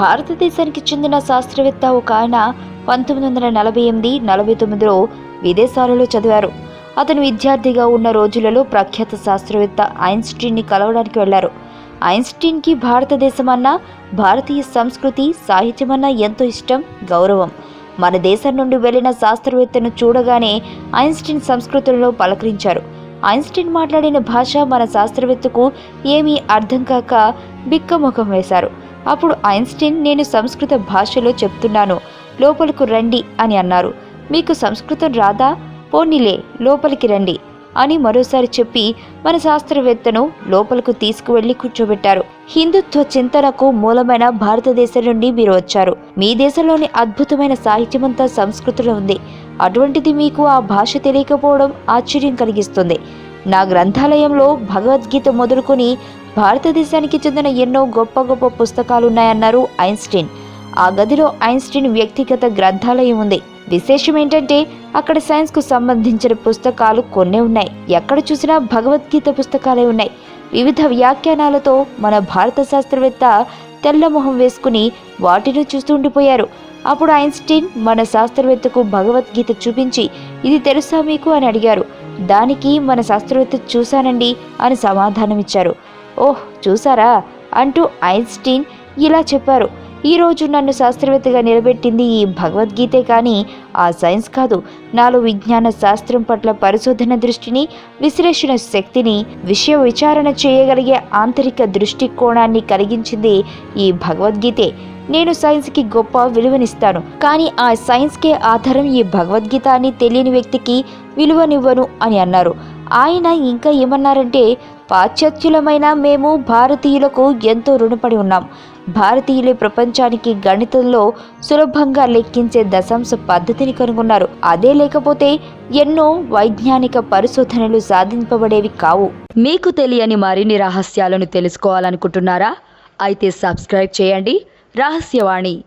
భారతదేశానికి చెందిన శాస్త్రవేత్త ఒక ఆయన పంతొమ్మిది వందల నలభై ఎనిమిది నలభై తొమ్మిదిలో విదేశాలలో చదివారు. అతను విద్యార్థిగా ఉన్న రోజులలో ప్రఖ్యాత శాస్త్రవేత్త ఐన్స్టీన్ని కలవడానికి వెళ్ళారు ఐన్స్టీన్కి భారతదేశమన్నా భారతీయ సంస్కృతి సాహిత్యమన్నా ఎంతో ఇష్టం గౌరవం. మన దేశం నుండి వెళ్ళిన శాస్త్రవేత్తను చూడగానే ఐన్స్టీన్ సంస్కృతులలో పలకరించారు. ఐన్స్టీన్ మాట్లాడిన భాష మన శాస్త్రవేత్తకు ఏమీ అర్థం కాక బిక్కముఖం వేశారు. అప్పుడు ఐన్స్టీన్ నేను సంస్కృత భాషలో చెప్తున్నాను. లోపలకు రండి అని అన్నారు. మీకు సంస్కృతం రాదా? పోనీలే లోపలికి రండి అని మరోసారి చెప్పి మన శాస్త్రవేత్తను లోపలకు తీసుకువెళ్ళి కూర్చోబెట్టారు. హిందుత్వ చింతనకు మూలమైన భారతదేశం నుండి మీరు వచ్చారు. మీ దేశంలోని అద్భుతమైన సాహిత్యమంతా సంస్కృతిలో ఉంది. అటువంటిది మీకు ఆ భాష తెలియకపోవడం ఆశ్చర్యం కలిగిస్తుంది. నా గ్రంథాలయంలో భగవద్గీత మొదలుకొని భారతదేశానికి చెందిన ఎన్నో గొప్ప గొప్ప పుస్తకాలున్నాయన్నారు ఐన్స్టీన్. ఆ గదిలో ఐన్స్టీన్ వ్యక్తిగత గ్రంథాలయం ఉంది. విశేషం ఏంటంటే అక్కడ సైన్స్కు సంబంధించిన పుస్తకాలు కొన్నే ఉన్నాయి. ఎక్కడ చూసినా భగవద్గీత పుస్తకాలే ఉన్నాయి. వివిధ వ్యాఖ్యానాలతో మన భారత శాస్త్రవేత్త తెల్లమొహం వేసుకుని వాటిని చూస్తూ ఉండిపోయారు. అప్పుడు ఐన్స్టీన్ మన శాస్త్రవేత్తకు భగవద్గీత చూపించి ఇది తెలుసా మీకు? అని అడిగారు. దానికి మన శాస్త్రవేత్త చూశానండి అని సమాధానమిచ్చారు. ఓహ్ చూసారా అంటూ ఐన్స్టీన్ ఇలా చెప్పారు. ఈ రోజు నన్ను శాస్త్రవేత్తగా నిలబెట్టింది ఈ భగవద్గీతే కానీ ఆ సైన్స్ కాదు. నాలో విజ్ఞాన శాస్త్రం పట్ల పరిశోధన దృష్టిని విశ్లేషణ శక్తిని విషయ విచారణ చేయగలిగే ఆంతరిక దృష్టికోణాన్ని కలిగించింది ఈ భగవద్గీతే. నేను సైన్స్కి గొప్ప విలువనిస్తాను. కానీ ఆ సైన్స్కే ఆధారం ఈ భగవద్గీత అని తెలియని వ్యక్తికి విలువనివ్వను అని అన్నారు. ఆయన ఇంకా ఏమన్నారంటే పాశ్చాత్యులమైన మేము భారతీయులకు ఎంతో రుణపడి ఉన్నాం. భారతీయులే ప్రపంచానికి గణితంలో సులభంగా లెక్కించే దశాంశ పద్ధతిని కనుగొన్నారు. అదే లేకపోతే ఎన్నో వైజ్ఞానిక పరిశోధనలు సాధింపబడేవి కావు. మీకు తెలియని మరిన్ని రహస్యాలను తెలుసుకోవాలనుకుంటున్నారా? అయితే సబ్స్క్రైబ్ చేయండి. రహస్యవాణి.